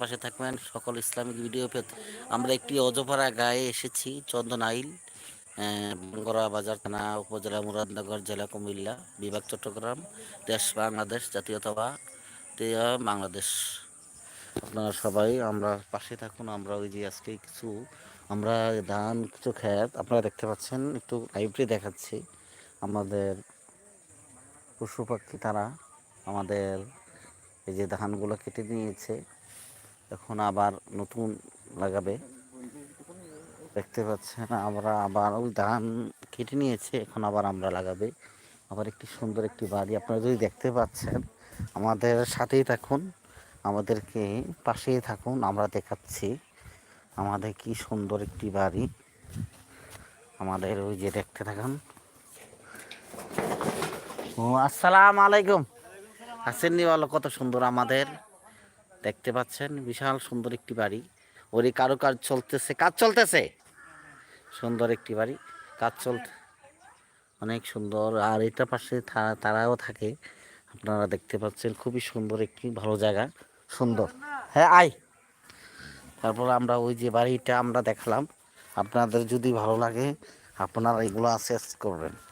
পাশে থাকবেন সকল ইসলামিক ভিডিও পেতে। আমরা একটি অজপাড়া গায়ে এসেছি, চন্দন আইল বঙ্গরা বাজার থানা, উপজেলা মুরাদনগর, জেলা কুমিল্লা, বিভাগ চট্টগ্রাম, দেশ বাংলাদেশ জাতীয়তাবাদ বাংলাদেশ। আপনারা সবাই আমরা পাশে থাকুন, আমরা ওই যে আজকে কিছু, আমরা ধান, কিছু খ্যাত আপনারা দেখতে পাচ্ছেন, একটু লাইভলি দেখাচ্ছি। আমাদের পশু পাখি তারা আমাদের এই যে ধানগুলো কেটে নিয়েছে। এখন আবার নতুন লাগাবে। দেখতে পাচ্ছেন, আমরা আবার ওই ধান কেটে নিয়েছে, এখন আবার আমরা লাগাবে। আবার একটি সুন্দর একটি বাড়ি, আপনারা যদি দেখতে পাচ্ছেন, আমাদের সাথেই থাকুন, আমাদেরকে পাশেই থাকুন, আমরা দেখাচ্ছি আমাদের কি সুন্দর একটি বাড়ি। আমাদের ওই যে দেখতে থাকুন। ও, আসসালাম আলাইকুম। হাসেননি বলো কত সুন্দর আমাদের। দেখতে পাচ্ছেন, বিশাল সুন্দর একটি বাড়ি। ওরই কারও কাজ চলতেছে। কাজ চলতেছে? সুন্দর একটি বাড়ি। কাজ চলতে অনেক সুন্দর। আর এটা পাশে তারাও থাকে। আপনারা দেখতে পাচ্ছেন, খুবই সুন্দর একটি ভালো জায়গা। সুন্দর। হ্যাঁ আয়। তারপর আমরা ওই যে বাড়িটা আমরা দেখালাম। আপনাদের যদি ভালো লাগে, আপনারা এগুলো অ্যাসেস করবেন।